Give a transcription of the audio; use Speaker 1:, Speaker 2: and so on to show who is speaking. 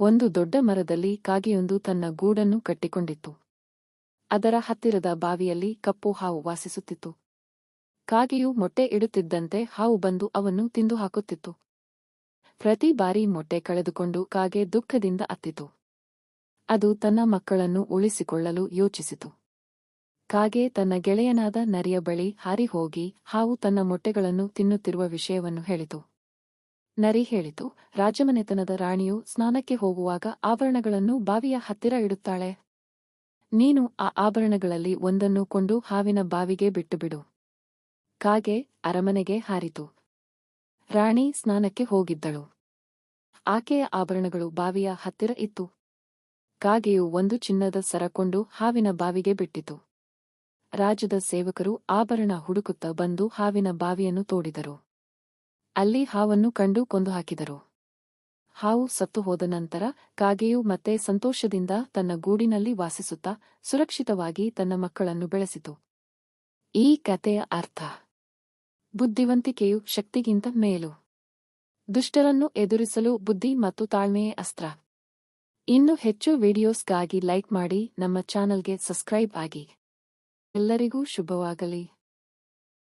Speaker 1: ಒಂದು ದೊಡ್ಡ ಮರದಲ್ಲಿ ಕಾಗೆಯೊಂದು ತನ್ನ ಗೂಡನ್ನು ಕಟ್ಟಿಕೊಂಡಿತ್ತು. ಅದರ ಹತ್ತಿರದ ಬಾವಿಯಲ್ಲಿ ಕಪ್ಪು ಹಾವು ವಾಸಿಸುತ್ತಿತ್ತು. ಕಾಗೆಯು ಮೊಟ್ಟೆ ಇಡುತ್ತಿದ್ದಂತೆ ಹಾವು ಬಂದು ಅವನ್ನು ತಿಂದು ಹಾಕುತ್ತಿತ್ತು ಪ್ರತಿ ಬಾರಿ ಮೊಟ್ಟೆ ಕಳೆದುಕೊಂಡು ಕಾಗೆ ದುಃಖದಿಂದ ಅತ್ತಿತು. ಅದು ತನ್ನ ಮಕ್ಕಳನ್ನು ಉಳಿಸಿಕೊಳ್ಳಲು ಯೋಚಿಸಿತು. ಕಾಗೆ ತನ್ನ ಗೆಳೆಯನಾದ ನರಿಯ ಬಳಿ ಹಾರಿ ಹೋಗಿ ಹಾವು ತನ್ನ ಮೊಟ್ಟೆಗಳನ್ನು ತಿನ್ನುತ್ತಿರುವ ವಿಷಯವನ್ನು ಹೇಳಿತು. ನರಿ ಹೇಳಿತು, ರಾಜಮನೆತನದ ರಾಣಿಯು ಸ್ನಾನಕ್ಕೆ ಹೋಗುವಾಗ ಆಭರಣಗಳನ್ನು ಬಾವಿಯ ಹತ್ತಿರ ಇಡುತ್ತಾಳೆ. ನೀನು ಆ ಆಭರಣಗಳಲ್ಲಿ ಒಂದನ್ನು ಕೊಂಡು ಹಾವಿನ ಬಾವಿಗೆ ಬಿಟ್ಟುಬಿಡು. ಕಾಗೆ ಅರಮನೆಗೆ ಹಾರಿತು. ರಾಣಿ ಸ್ನಾನಕ್ಕೆ ಹೋಗಿದ್ದಳು. ಆಕೆಯ ಆಭರಣಗಳು ಬಾವಿಯ ಹತ್ತಿರ ಇತ್ತು. ಕಾಗೆಯು ಒಂದು ಚಿನ್ನದ ಸರಕೊಂಡು ಹಾವಿನ ಬಾವಿಗೆ ಬಿಟ್ಟಿತು. ರಾಜದ ಸೇವಕರು ಆಭರಣ ಹುಡುಕುತ್ತಾ ಬಂದು ಹಾವಿನ ಬಾವಿಯನ್ನು ತೋಡಿದರು. ಅಲ್ಲಿ ಹಾವನ್ನು ಕಂಡು ಕೊಂದು ಹಾಕಿದರು ಹಾವು ಸತ್ತು ಹೋದ ನಂತರ ಕಾಗೆಯು ಮತ್ತೆ ಸಂತೋಷದಿಂದ ತನ್ನ ಗೂಡಿನಲ್ಲಿ ವಾಸಿಸುತ್ತಾ ಸುರಕ್ಷಿತವಾಗಿ ತನ್ನ ಮಕ್ಕಳನ್ನು ಬೆಳೆಸಿತು. ಈ ಕಥೆಯ ಅರ್ಥ. ಬುದ್ಧಿವಂತಿಕೆಯು ಶಕ್ತಿಗಿಂತ ಮೇಲು. ದುಷ್ಟರನ್ನು ಎದುರಿಸಲು ಬುದ್ಧಿ ಮತ್ತು ತಾಳ್ಮೆಯೇ ಅಸ್ತ್ರ. ಇನ್ನು ಹೆಚ್ಚು ವಿಡಿಯೋಸ್ಗಾಗಿ ಲೈಕ್ ಮಾಡಿ ನಮ್ಮ ಚಾನಲ್ಗೆ ಸಬ್ಸ್ಕ್ರೈಬ್ ಆಗಿ. ಎಲ್ಲರಿಗೂ ಶುಭವಾಗಲಿ.